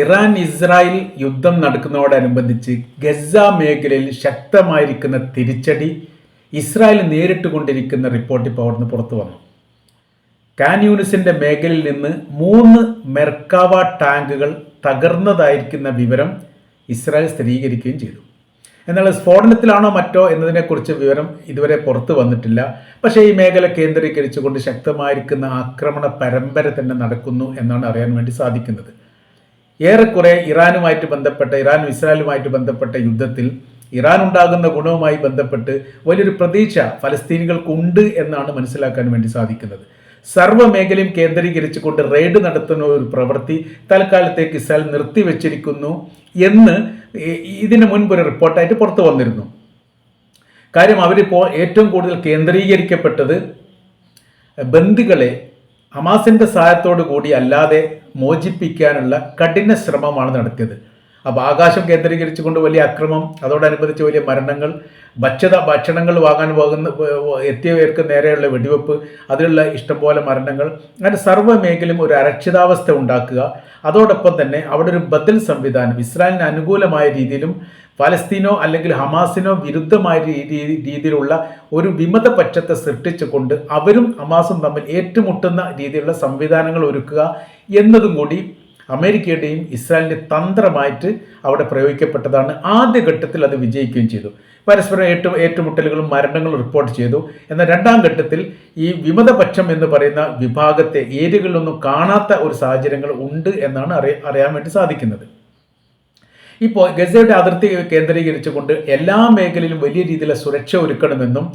Iran Israel യുദ്ധം നടക്കുന്നതോടനുബന്ധിച്ച് Gaza മേഖലയിൽ ശക്തമായിരിക്കുന്ന തിരിച്ചടി ഇസ്രായേൽ നേരിട്ട് കൊണ്ടിരിക്കുന്ന റിപ്പോർട്ട് ഇപ്പോൾ അവിടുന്ന് പുറത്തു വന്നു. കാൻ യൂണിസിന്റെ മേഖലയിൽ നിന്ന് മൂന്ന് മെർക്കാവ ടാങ്കുകൾ തകർന്നതായിരിക്കുന്ന വിവരം ഇസ്രായേൽ സ്ഥിരീകരിക്കുകയും ചെയ്തു. എന്നാൽ സ്ഫോടനത്തിലാണോ മറ്റോ എന്നതിനെക്കുറിച്ച് വിവരം ഇതുവരെ പുറത്തു വന്നിട്ടില്ല. പക്ഷേ ഈ മേഖല കേന്ദ്രീകരിച്ചുകൊണ്ട് ശക്തമായിരിക്കുന്ന ആക്രമണ പരമ്പര തന്നെ നടക്കുന്നു എന്നാണ് അറിയാൻ വേണ്ടി സാധിക്കുന്നത്. ഏറെക്കുറെ ഇറാനുമായിട്ട് ബന്ധപ്പെട്ട ഇറാൻ ഇസ്രായേലുമായിട്ട് ബന്ധപ്പെട്ട യുദ്ധത്തിൽ ഇറാൻ ഉണ്ടാകുന്ന ഗുണവുമായി ബന്ധപ്പെട്ട് വലിയൊരു പ്രതീക്ഷ ഫലസ്തീനികൾക്കുണ്ട് എന്നാണ് മനസ്സിലാക്കാൻ വേണ്ടി സാധിക്കുന്നത്. സർവ മേഖലയും കേന്ദ്രീകരിച്ചുകൊണ്ട് റെയ്ഡ് നടത്തുന്ന ഒരു പ്രവൃത്തി തൽക്കാലത്തേക്ക് ഇസ്രായേൽ നിർത്തിവെച്ചിരിക്കുന്നു എന്ന് ഇതിന് മുൻപ് ഒരു റിപ്പോർട്ടായിട്ട് പുറത്തു വന്നിരുന്നു. കാര്യം അവരിപ്പോൾ ഏറ്റവും കൂടുതൽ കേന്ദ്രീകരിക്കപ്പെട്ടത് ബന്ദികളെ ഹമാസിന്റെ സഹായത്തോടു കൂടി അല്ലാതെ മോചിപ്പിക്കാനുള്ള കഠിന ശ്രമമാണ് നടത്തിയത്. അപ്പോൾ ആകാശം കേന്ദ്രീകരിച്ചുകൊണ്ട് വലിയ അക്രമം അതോടനുബന്ധിച്ച് വലിയ മരണങ്ങൾ ഭക്ഷ്യത ഭക്ഷണങ്ങൾ വാങ്ങാൻ പോകുന്ന എത്തിയവർക്ക് നേരെയുള്ള വെടിവെപ്പ് അതിലുള്ള ഇഷ്ടംപോലെ മരണങ്ങൾ അങ്ങനെ സർവ മേഖലയും ഒരു അരക്ഷിതാവസ്ഥ ഉണ്ടാക്കുക. അതോടൊപ്പം തന്നെ അവിടെ ഒരു ബദൽ സംവിധാനം ഇസ്രായേലിന് അനുകൂലമായ രീതിയിലും ഫലസ്തീനോ അല്ലെങ്കിൽ ഹമാസിനോ വിരുദ്ധമായ രീതി- രീതിയിലുള്ള ഒരു വിമത പക്ഷത്തെ സൃഷ്ടിച്ചുകൊണ്ട് അവരും ഹമാസും തമ്മിൽ ഏറ്റുമുട്ടുന്ന രീതിയിലുള്ള സംവിധാനങ്ങൾ ഒരുക്കുക എന്നതും കൂടി അമേരിക്കയുടെയും ഇസ്രായേലിന്റെ തന്ത്രമായിട്ട് അവിടെ പ്രയോഗിക്കപ്പെട്ടതാണ്. ആദ്യഘട്ടത്തിൽ അത് വിജയിക്കുകയും ചെയ്തു. പരസ്പരം ഏറ്റു ഏറ്റുമുട്ടലുകളും മരണങ്ങളും റിപ്പോർട്ട് ചെയ്തു. എന്നാൽ രണ്ടാം ഘട്ടത്തിൽ ഈ വിമതപക്ഷം എന്ന് പറയുന്ന വിഭാഗത്തെ ഏരിയകളിലൊന്നും കാണാത്ത ഒരു സാഹചര്യങ്ങൾ ഉണ്ട് എന്നാണ് അറിയ അറിയാൻ വേണ്ടി സാധിക്കുന്നത്. ഇപ്പോൾ ഗസയുടെ അതിർത്തി കേന്ദ്രീകരിച്ചുകൊണ്ട് എല്ലാ മേഖലയിലും വലിയ രീതിയിലുള്ള സുരക്ഷ ഒരുക്കണമെന്നും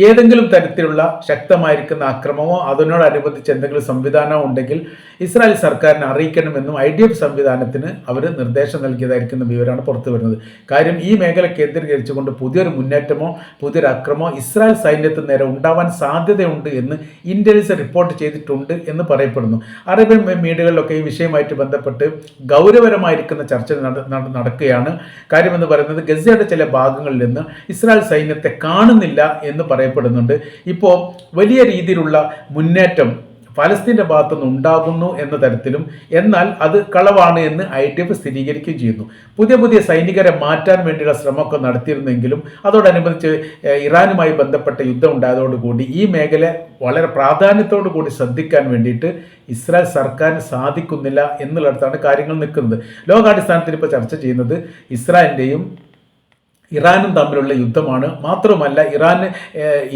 ഏതെങ്കിലും തരത്തിലുള്ള ശക്തമായിരിക്കുന്ന അക്രമമോ അതിനോടനുബന്ധിച്ച് എന്തെങ്കിലും സംവിധാനമോ ഉണ്ടെങ്കിൽ ഇസ്രായേൽ സർക്കാരിനെ അറിയിക്കണമെന്നും ഐ ഡി എഫ് സംവിധാനത്തിന് അവർ നിർദ്ദേശം നൽകിയതായിരിക്കുന്ന വിവരമാണ് പുറത്തു വരുന്നത്. കാര്യം ഈ മേഖല കേന്ദ്രീകരിച്ചുകൊണ്ട് പുതിയൊരു മുന്നേറ്റമോ പുതിയൊരു അക്രമമോ ഇസ്രായേൽ സൈന്യത്തിന് നേരെ ഉണ്ടാവാൻ സാധ്യതയുണ്ട് എന്ന് ഇന്റലിജൻസ് റിപ്പോർട്ട് ചെയ്തിട്ടുണ്ട് എന്ന് പറയപ്പെടുന്നു. അറേബ്യൻ മീഡിയകളിലൊക്കെ ഈ വിഷയമായിട്ട് ബന്ധപ്പെട്ട് ഗൗരവരമായിരിക്കുന്ന ചർച്ച നട- നട- നടക്കുകയാണ്. കാര്യമെന്ന് പറയുന്നത് ഗസയുടെ ചില ഭാഗങ്ങളിൽ നിന്ന് ഇസ്രായേൽ സൈന്യത്തെ കാണുന്നില്ല എന്ന് പറയപ്പെടുന്നുണ്ട് ഇപ്പോൾ വലിയ രീതിയിലുള്ള മുന്നേറ്റം ഫലസ്തീന്റെ ഭാഗത്തുനിന്ന് ഉണ്ടാകുന്നു എന്ന തരത്തിലും എന്നാൽ അത് കളവാണ് എന്ന് ഐ ടി എഫ് സ്ഥിരീകരിക്കുകയും ചെയ്യുന്നു. പുതിയ പുതിയ സൈനികരെ മാറ്റാൻ വേണ്ടിയുള്ള ശ്രമമൊക്കെ നടത്തിയിരുന്നെങ്കിലും അതോടനുബന്ധിച്ച് ഇറാനുമായി ബന്ധപ്പെട്ട യുദ്ധം ഉണ്ടായതോടുകൂടി ഈ മേഖല വളരെ പ്രാധാന്യത്തോടു കൂടി ശ്രദ്ധിക്കാൻ വേണ്ടിയിട്ട് ഇസ്രായേൽ സർക്കാരിന് സാധിക്കുന്നില്ല എന്നുള്ളിടത്താണ് കാര്യങ്ങൾ നിൽക്കുന്നത്. ലോകാടിസ്ഥാനത്തിൽ ഇപ്പോൾ ചർച്ച ചെയ്യുന്നത് ഇസ്രായേലിന്റെയും ഇറാനും തമ്മിലുള്ള യുദ്ധമാണ്. മാത്രമല്ല ഇറാൻ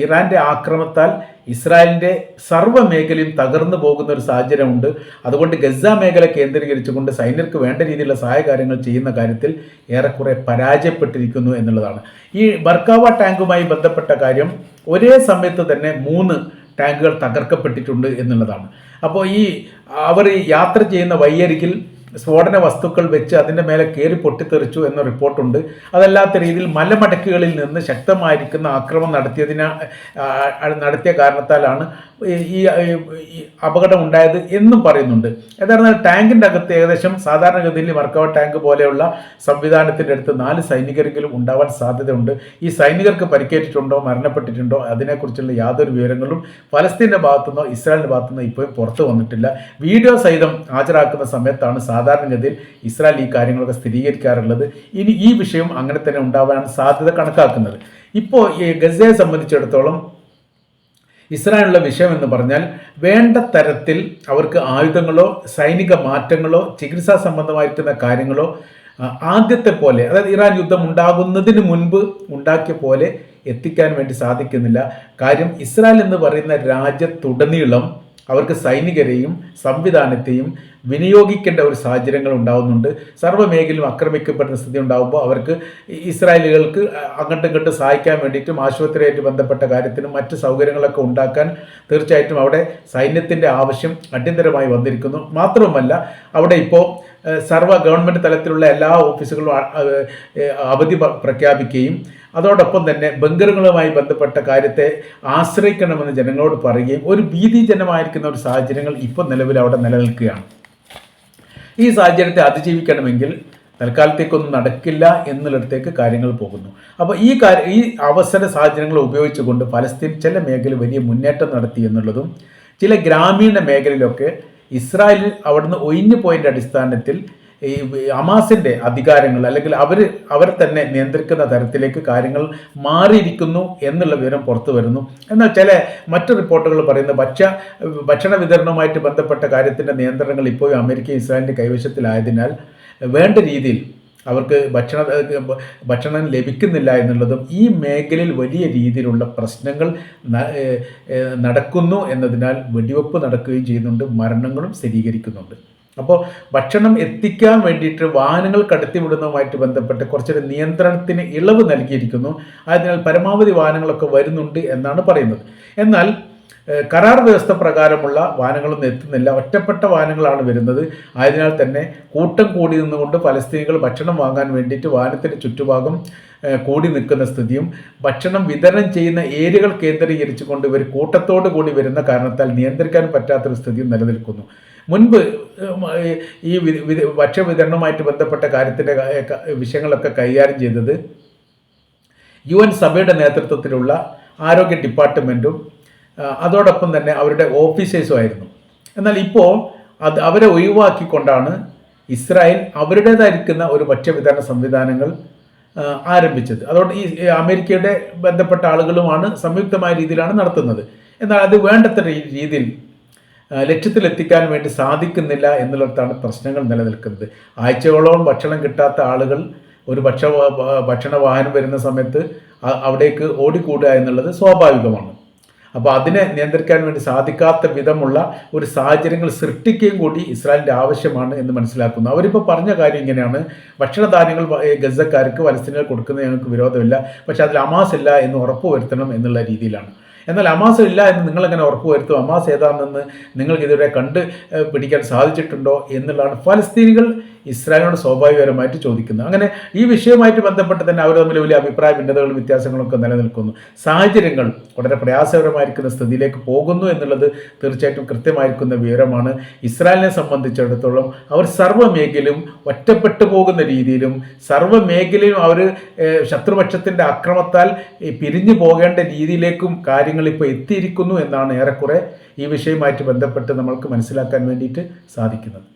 ഇറാന്റെ ഇറാന്റെ ഇസ്രായേലിന്റെ സർവ മേഖലയും തകർന്നു പോകുന്ന ഒരു സാഹചര്യമുണ്ട്. അതുകൊണ്ട് ഗസ മേഖല കേന്ദ്രീകരിച്ചുകൊണ്ട് സൈന്യർക്ക് വേണ്ട രീതിയിലുള്ള സഹായകാര്യങ്ങൾ ചെയ്യുന്ന കാര്യത്തിൽ ഏറെക്കുറെ പരാജയപ്പെട്ടിരിക്കുന്നു എന്നുള്ളതാണ്. ഈ ബർക്കാവ ടാങ്കുമായി ബന്ധപ്പെട്ട കാര്യം ഒരേ സമയത്ത് തന്നെ മൂന്ന് ടാങ്കുകൾ തകർക്കപ്പെട്ടിട്ടുണ്ട് എന്നുള്ളതാണ്. അപ്പോൾ ഈ അവർ യാത്ര ചെയ്യുന്ന വയ്യരികിൽ സ്ഫോടന വസ്തുക്കൾ വെച്ച് അതിന്റെ മേലെ കയറി പൊട്ടിത്തെറിച്ചു എന്ന റിപ്പോർട്ടുണ്ട്. അതല്ലാത്ത രീതിയിൽ മലമടക്കുകളിൽ നിന്ന് ശക്തമായിരിക്കുന്ന ആക്രമണം നടത്തിയതിന നടത്തിയ കാരണത്താലാണ് ഈ- അപകടം ഉണ്ടായത് എന്നും പറയുന്നുണ്ട്. യഥാർത്ഥ ടാങ്കിന്റെ അകത്ത് ഏകദേശം സാധാരണഗതിയിൽ വർക്കൗട്ട് ടാങ്ക് പോലെയുള്ള സംവിധാനത്തിന്റെ അടുത്ത് നാല് സൈനികരെങ്കിലും ഉണ്ടാവാൻ സാധ്യതയുണ്ട്. ഈ സൈനികർക്ക് പരിക്കേറ്റിട്ടുണ്ടോ മരണപ്പെട്ടിട്ടുണ്ടോ അതിനെക്കുറിച്ചുള്ള യാതൊരു വിവരങ്ങളും ഫലസ്തീന്റെ ഭാഗത്തുനിന്നോ ഇസ്രായേലിന്റെ ഭാഗത്തുനിന്നോ ഇപ്പോഴും പുറത്തു വന്നിട്ടില്ല. വീഡിയോ സഹിതം ഹാജരാക്കുന്ന സമയത്താണ് സാധാരണഗതിയിൽ ഇസ്രായേൽ ഈ കാര്യങ്ങളൊക്കെ സ്ഥിരീകരിക്കാറുള്ളത്. ഇനി ഈ വിഷയം അങ്ങനെ തന്നെ ഉണ്ടാവാനാണ് സാധ്യത കണക്കാക്കുന്നത്. ഇപ്പോൾ ഈ ഗസയെ സംബന്ധിച്ചിടത്തോളം ഇസ്രായേലുള്ള വിഷയം എന്ന് പറഞ്ഞാൽ വേണ്ട തരത്തിൽ അവർക്ക് ആയുധങ്ങളോ സൈനിക മാറ്റങ്ങളോ ചികിത്സാ സംബന്ധമായിരിക്കുന്ന കാര്യങ്ങളോ ആദ്യത്തെ പോലെ അതായത് ഇറാൻ യുദ്ധം ഉണ്ടാകുന്നതിന് മുൻപ് ഉണ്ടാക്കിയ പോലെ എത്തിക്കാൻ വേണ്ടി സാധിക്കുന്നില്ല. കാര്യം ഇസ്രായേൽ എന്ന് പറയുന്ന രാജ്യത്തുടനീളം അവർക്ക് സൈനികരെയും സംവിധാനത്തെയും വിനിയോഗിക്കേണ്ട ഒരു സാഹചര്യങ്ങൾ ഉണ്ടാകുന്നുണ്ട് സർവമേഖലയും ആക്രമിക്കപ്പെടുന്ന സ്ഥിതി ഉണ്ടാകുമ്പോൾ അവർക്ക് ഇസ്രായേലുകൾക്ക് അങ്ങോട്ടും ഇങ്ങോട്ടും സഹായിക്കാൻ വേണ്ടിയിട്ടും ആശുപത്രിയായിട്ട് ബന്ധപ്പെട്ട കാര്യത്തിനും മറ്റ് സൗകര്യങ്ങളൊക്കെ ഉണ്ടാക്കാൻ തീർച്ചയായിട്ടും അവിടെ സൈന്യത്തിന്റെ ആവശ്യം അടിയന്തരമായി വന്നിരിക്കുന്നു. മാത്രവുമല്ല അവിടെ ഇപ്പോൾ സർവ ഗവൺമെന്റ് തലത്തിലുള്ള എല്ലാ ഓഫീസുകളും അവധി പ്രഖ്യാപിക്കുകയും അതോടൊപ്പം തന്നെ ബങ്കറുകളുമായി ബന്ധപ്പെട്ട കാര്യത്തെ ആശ്രയിക്കണമെന്ന് ജനങ്ങളോട് പറയുകയും ഒരു ഭീതിജനമായിരിക്കുന്ന ഒരു സാഹചര്യങ്ങൾ ഇപ്പോൾ നിലവിൽ അവിടെ നിലനിൽക്കുകയാണ്. ഈ സാഹചര്യത്തെ അതിജീവിക്കണമെങ്കിൽ തൽക്കാലത്തേക്കൊന്നും നടക്കില്ല എന്നുള്ളിടത്തേക്ക് കാര്യങ്ങൾ പോകുന്നു. അപ്പോൾ ഈ കാര്യ ഈ അവസര സാഹചര്യങ്ങൾ ഉപയോഗിച്ചുകൊണ്ട് ഫലസ്തീൻ ചില മേഖലയിൽ വലിയ മുന്നേറ്റം നടത്തി എന്നുള്ളതും ചില ഗ്രാമീണ മേഖലയിലൊക്കെ ഇസ്രായേൽ അവിടുന്ന് ഒഴിഞ്ഞു പോയതിന്റെ അടിസ്ഥാനത്തിൽ ഈ അമാസിന്റെ അധികാരങ്ങൾ അല്ലെങ്കിൽ അവർ അവർ തന്നെ നിയന്ത്രിക്കുന്ന തരത്തിലേക്ക് കാര്യങ്ങൾ മാറിയിരിക്കുന്നു എന്നുള്ള വിവരം പുറത്തു വരുന്നു. എന്നാൽ ചില മറ്റ് റിപ്പോർട്ടുകൾ പറയുന്നത് ഭക്ഷ്യ ഭക്ഷണ വിതരണവുമായിട്ട് ബന്ധപ്പെട്ട കാര്യത്തിന്റെ നിയന്ത്രണങ്ങൾ ഇപ്പോഴും അമേരിക്ക ഇസ്രായേലിന്റെ കൈവശത്തിലായതിനാൽ വേണ്ട രീതിയിൽ അവർക്ക് ഭക്ഷണ ഭക്ഷണം ലഭിക്കുന്നില്ല എന്നുള്ളതും ഈ മേഖലയിൽ വലിയ രീതിയിലുള്ള പ്രശ്നങ്ങൾ നടക്കുന്നു എന്നതിനാൽ വെടിവെപ്പ് നടക്കുകയും ചെയ്യുന്നുണ്ട് മരണങ്ങളും സ്ഥിരീകരിക്കുന്നുണ്ട്. അപ്പോൾ ഭക്ഷണം എത്തിക്കാൻ വേണ്ടിയിട്ട് വാഹനങ്ങൾ കടത്തിവിടുന്നതുമായിട്ട് ബന്ധപ്പെട്ട് കുറച്ചൊരു നിയന്ത്രണത്തിന് ഇളവ് നൽകിയിരിക്കുന്നു. അതിനാൽ പരമാവധി വാഹനങ്ങളൊക്കെ വരുന്നുണ്ട് എന്നാണ് പറയുന്നത്. എന്നാൽ കരാർ വ്യവസ്ഥ പ്രകാരമുള്ള വാഹനങ്ങളൊന്നും എത്തുന്നില്ല. ഒറ്റപ്പെട്ട വാഹനങ്ങളാണ് വരുന്നത്. ആയതിനാൽ തന്നെ കൂട്ടം കൂടി നിന്നുകൊണ്ട് പലസ്തീനികൾ ഭക്ഷണം വാങ്ങാൻ വേണ്ടിയിട്ട് വാഹനത്തിന്റെ ചുറ്റുഭാഗം കൂടി നിൽക്കുന്ന സ്ഥിതിയും ഭക്ഷണം വിതരണം ചെയ്യുന്ന ഏരിയകൾ കേന്ദ്രീകരിച്ചുകൊണ്ട് ഇവർ കൂട്ടത്തോടു കൂടി വരുന്ന കാരണത്താൽ നിയന്ത്രിക്കാൻ പറ്റാത്തൊരു സ്ഥിതിയും നിലനിൽക്കുന്നു. മുൻപ് ഈ ഭക്ഷ്യവിതരണവുമായിട്ട് ബന്ധപ്പെട്ട കാര്യത്തിന്റെ വിഷയങ്ങളൊക്കെ കൈകാര്യം ചെയ്തത് യു എൻ സഭയുടെ നേതൃത്വത്തിലുള്ള ആരോഗ്യ ഡിപ്പാർട്ട്മെന്റും അതോടൊപ്പം തന്നെ അവരുടെ ഓഫീസേഴ്സും ആയിരുന്നു. എന്നാൽ ഇപ്പോൾ അത് അവരെ ഒഴിവാക്കിക്കൊണ്ടാണ് ഇസ്രായേൽ അവരുടേതായിരിക്കുന്ന ഒരു ഭക്ഷ്യവിതരണ സംവിധാനങ്ങൾ ആരംഭിച്ചത്. അതുകൊണ്ട് ഈ അമേരിക്കയുടെ ബന്ധപ്പെട്ട ആളുകളുമാണ് സംയുക്തമായ രീതിയിലാണ് നടത്തുന്നത്. എന്നാൽ അത് വേണ്ടത്ര രീതിയിൽ ലക്ഷ്യത്തിലെത്തിക്കാൻ വേണ്ടി സാധിക്കുന്നില്ല എന്നുള്ളിടത്താണ് പ്രശ്നങ്ങൾ നിലനിൽക്കുന്നത്. ആഴ്ചകളോളം ഭക്ഷണം കിട്ടാത്ത ആളുകൾ ഒരു ഭക്ഷ ഭക്ഷണ വാഹനം വരുന്ന സമയത്ത് അവിടേക്ക് ഓടിക്കൂടുക എന്നുള്ളത് സ്വാഭാവികമാണ്. അപ്പോൾ അതിനെ നിയന്ത്രിക്കാൻ വേണ്ടി സാധിക്കാത്ത വിധമുള്ള ഒരു സാഹചര്യങ്ങൾ സൃഷ്ടിക്കുകയും കൂടി ഇസ്രായേലിന്റെ ആവശ്യമാണ് എന്ന് മനസ്സിലാക്കുന്നു. അവരിപ്പോൾ പറഞ്ഞ കാര്യം ഇങ്ങനെയാണ്. ഭക്ഷണധാന്യങ്ങൾ ഗസക്കാർക്ക് പലസ്തീനുകൾ കൊടുക്കുന്നത് ഞങ്ങൾക്ക് വിരോധമില്ല. പക്ഷേ അതിൽ അമാസ് ഇല്ല എന്ന് ഉറപ്പുവരുത്തണം എന്നുള്ള രീതിയിലാണ്. എന്നാൽ അമാസ് ഇല്ല എന്ന് നിങ്ങളെങ്ങനെ ഉറപ്പ് വരുത്തും? അമാസ് ഏതാണെന്ന് നിങ്ങൾക്ക് ഇതുവരെ കണ്ട് പിടിക്കാൻ സാധിച്ചിട്ടുണ്ടോ എന്നുള്ളതാണ്. ഫലസ്തീനികൾ ഇസ്രായേലിനോട് സ്വാഭാവികപരമായിട്ട് ചോദിക്കുന്നത് അങ്ങനെ ഈ വിഷയവുമായിട്ട് ബന്ധപ്പെട്ട് തന്നെ അവർ തമ്മിൽ വലിയ അഭിപ്രായ ഭിന്നതകളും വ്യത്യാസങ്ങളൊക്കെ നിലനിൽക്കുന്നു. സാഹചര്യങ്ങൾ വളരെ പ്രയാസകരമായിരിക്കുന്ന സ്ഥിതിയിലേക്ക് പോകുന്നു എന്നുള്ളത് തീർച്ചയായിട്ടും കൃത്യമായിരിക്കുന്ന വിവരമാണ്. ഇസ്രായേലിനെ സംബന്ധിച്ചിടത്തോളം അവർ സർവ മേഖലയും ഒറ്റപ്പെട്ടു പോകുന്ന രീതിയിലും സർവ മേഖലയും അവർ ശത്രുപക്ഷത്തിന്റെ അക്രമത്താൽ പിരിഞ്ഞു പോകേണ്ട രീതിയിലേക്കും കാര്യങ്ങൾ ഇപ്പോൾ എത്തിയിരിക്കുന്നു എന്നാണ് ഏറെക്കുറെ ഈ വിഷയവുമായിട്ട് ബന്ധപ്പെട്ട് നമ്മൾക്ക് മനസ്സിലാക്കാൻ വേണ്ടിയിട്ട് സാധിക്കുന്നത്.